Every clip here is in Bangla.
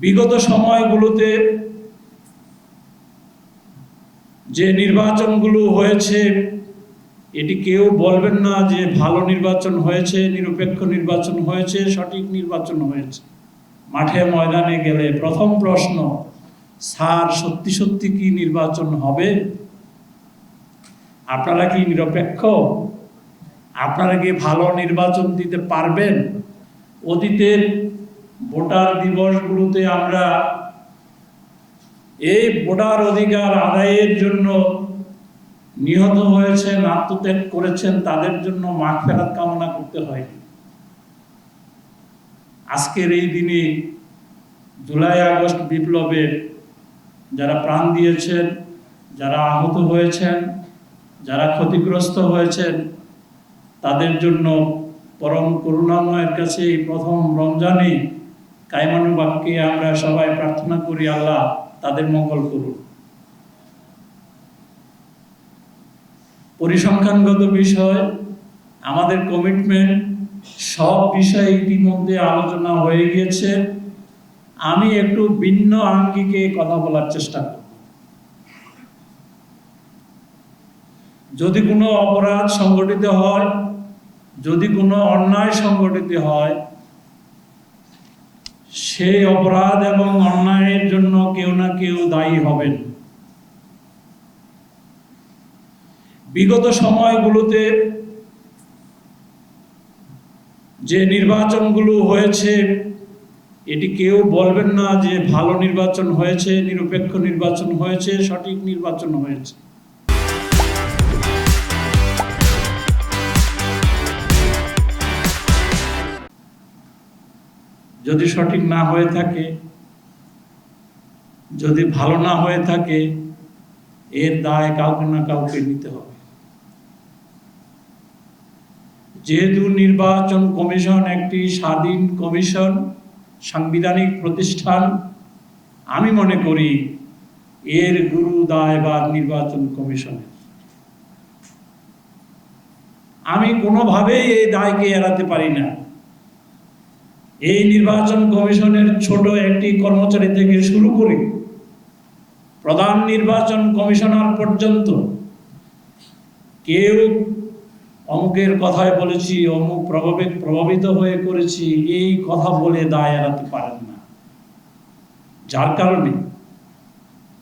বিগত সময়গুলোতে যে নির্বাচনগুলো হয়েছে, এটি কেউ বলবেন না যে ভালো নির্বাচন হয়েছে, নিরপেক্ষ নির্বাচন হয়েছে, সঠিক নির্বাচন হয়েছে। মাঠে ময়দানে গেলে প্রথম প্রশ্ন, স্যার সত্যি সত্যি কি নির্বাচন হবে? আপনারা কি নিরপেক্ষ? আপনারা কি ভালো নির্বাচন দিতে পারবেন? অতীতের ভোটার দিবসগুলোতে আমরা এই ভোটার অধিকার আদায়ের জন্য নিহত হয়েছেন, আত্মত্যাগ করেছেন, তাদের জন্য মাঠ ফেরাত কামনা করতে হয় আজকের এই দিনে জুলাই আগস্ট বিপ্লবে যারা প্রাণ দিয়েছেন, যারা আহত হয়েছেন, যারা ক্ষতিগ্রস্ত হয়েছেন, তাদের জন্য পরম করুণাময়ের কাছে এই প্রথম রমজানে কায়মানু বাক্যে আমরা সবাই প্রার্থনা করি, আল্লাহ তাদের মঙ্গল করুন পরিসংখ্যানগত বিষয়, আমাদের কমিটমেন্ট সব বিষয়ে ইতিমধ্যে আলোচনা হয়ে গিয়েছে। আমি একটু ভিন্ন আঙ্গিকে কথা বলার চেষ্টা করব। যদি কোনো অপরাধ সংগঠিত হয়, যদি কোনো অন্যায় সংগঠিত হয় সেই অপরাধ এবং অন্যায়ের জন্য কেউ না কেউ দায়ী হবেন। বিগত সময়গুলোতে যে নির্বাচনগুলো হয়েছে, এটি কেউ বলবেন না যে ভালো নির্বাচন হয়েছে, নিরপেক্ষ নির্বাচন হয়েছে, সঠিক নির্বাচন হয়েছে। যদি সঠিক না হয়ে থাকে, যদি ভালো না হয়ে থাকে, এর দায় কাউকে না কাউকে নিতে হবে। যেহেতু নির্বাচন কমিশন একটি স্বাধীন কমিশন, সাংবিধানিক প্রতিষ্ঠান, আমি মনে করি এর গুরু দায়বাদ নির্বাচন কমিশনের। আমি কোনোভাবেই এই দায়কে এড়াতে পারি না। এই নির্বাচন কমিশনের ছোট একটি কর্মচারী থেকে শুরু করে প্রধান নির্বাচন কমিশনার পর্যন্ত কেউ অমুকের কথায় বলেছি, অমুক প্রভাবিত প্রভাবিত হয়ে করেছি, এই কথা বলে দায় এড়াতে পারেন না। যার কারণে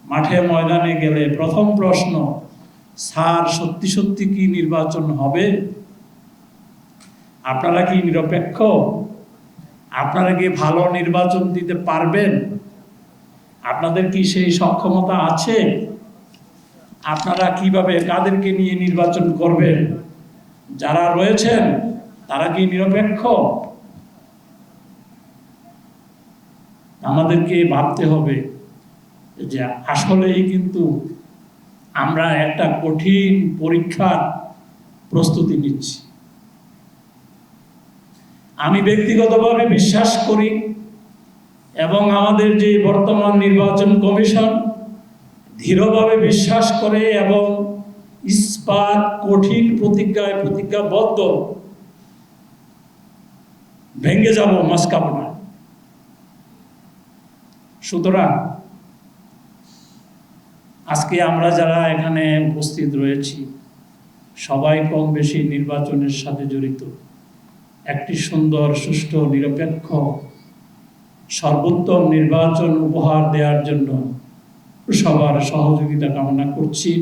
মাঠে ময়দানে গেলে প্রথম প্রশ্ন, স্যার সত্যি সত্যি কি নির্বাচন হবে? আপনারা কি নিরপেক্ষ? আপনারা কি ভালো নির্বাচন দিতে পারবেন? আপনাদের কি সেই সক্ষমতা আছে? আপনারা কীভাবে কাদেরকে নিয়ে নির্বাচন করবেন? যারা রয়েছেন, তারা কি নিরপেক্ষ? আমাদেরকে ভাবতে হবে যে আসলেই কিন্তু আমরা একটা কঠিন পরীক্ষার প্রস্তুতি নিচ্ছি। আমি ব্যক্তিগতভাবে বিশ্বাস করি এবং আমাদের যে বর্তমান নির্বাচন কমিশন দৃঢ়ভাবে বিশ্বাস করে এবং ইস্পাত কঠিন প্রতিজ্ঞায় প্রতিজ্ঞাবদ্ধ, ভেঙে যাব মাসকামনা সুতরাং আজকে আমরা যারা এখানে উপস্থিত রয়েছি, সবাই কম বেশি নির্বাচনের সাথে জড়িত। একটি সুন্দর সুষ্ঠু নিরপেক্ষ সর্বোত্তম নির্বাচন উপহার দেওয়ার জন্য সবার সহযোগিতা কামনা করছি।